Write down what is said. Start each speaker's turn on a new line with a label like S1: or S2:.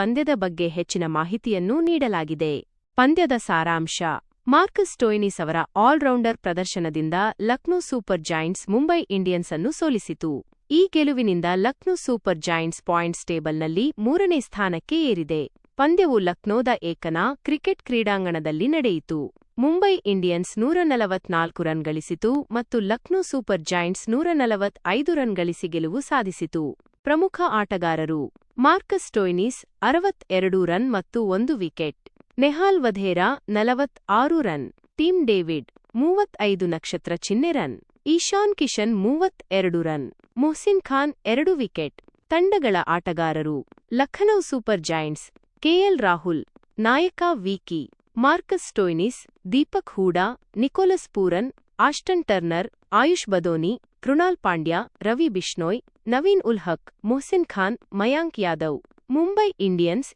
S1: ಪಂದ್ಯದ ಬಗ್ಗೆ ಹೆಚ್ಚಿನ ಮಾಹಿತಿಯನ್ನು ನೀಡಲಾಗಿದೆ. ಪಂದ್ಯದ ಸಾರಾಂಶ. ಮಾರ್ಕಸ್ ಟೋಯ್ನಿಸ್ ಅವರ all rounder ಪ್ರದರ್ಶನದಿಂದ Lucknow Super Giants Mumbai Indians ಅನ್ನು ಸೋಲಿಸಿತು. ಈ ಗೆಲುವಿನಿಂದ ಲಕ್ನೋ ಸೂಪರ್ ಜೈಂಟ್ಸ್ ಪಾಯಿಂಟ್ಸ್ ಟೇಬಲ್ನಲ್ಲಿ ಮೂರನೇ ಸ್ಥಾನಕ್ಕೆ ಏರಿದೆ. ಪಂದ್ಯವು ಲಕ್ನೋದ ಏಕನ ಕ್ರಿಕೆಟ್ ಕ್ರೀಡಾಂಗಣದಲ್ಲಿ ನಡೆಯಿತು. ಮುಂಬೈ ಇಂಡಿಯನ್ಸ್ ನೂರ ನಲವತ್ನಾಲ್ಕು ರನ್ ಗಳಿಸಿತು ಮತ್ತು ಲಕ್ನೋ ಸೂಪರ್ ಜೈಂಟ್ಸ್ ನೂರ ನಲವತ್ತೈದು ರನ್ ಗಳಿಸಿ ಗೆಲುವು ಸಾಧಿಸಿತು. ಪ್ರಮುಖ ಆಟಗಾರರು ಮಾರ್ಕಸ್ ಸ್ಟೋಯ್ನಿಸ್ ಅರವತ್ತೆರಡು ರನ್ ಮತ್ತು ಒಂದು ವಿಕೆಟ್. ನೆಹಾಲ್ ವಧೇರಾ ನಲವತ್ ಆರು ರನ್. ಟೀಮ್ ಡೇವಿಡ್ ಮೂವತ್ತೈದು ನಕ್ಷತ್ರ ಚಿನ್ನೆ ರನ್. ಈಶಾನ್ ಕಿಶನ್ ಮೂವತ್ತೆರಡು ರನ್. ಮೊಹ್ಸಿನ್ ಖಾನ್ ಎರಡು ವಿಕೆಟ್. ತಂಡಗಳ ಆಟಗಾರರು Lucknow Super Giants KL Rahul, ನಾಯಕ wiki, Marcus Stoinis Deepak Hooda, Nicholas Pooran Ashton Turner Ayush Badoni Krunal Pandya Ravi Bishnoi Naveen ul Haq Mohsin Khan Mayank Yadav Mumbai Indians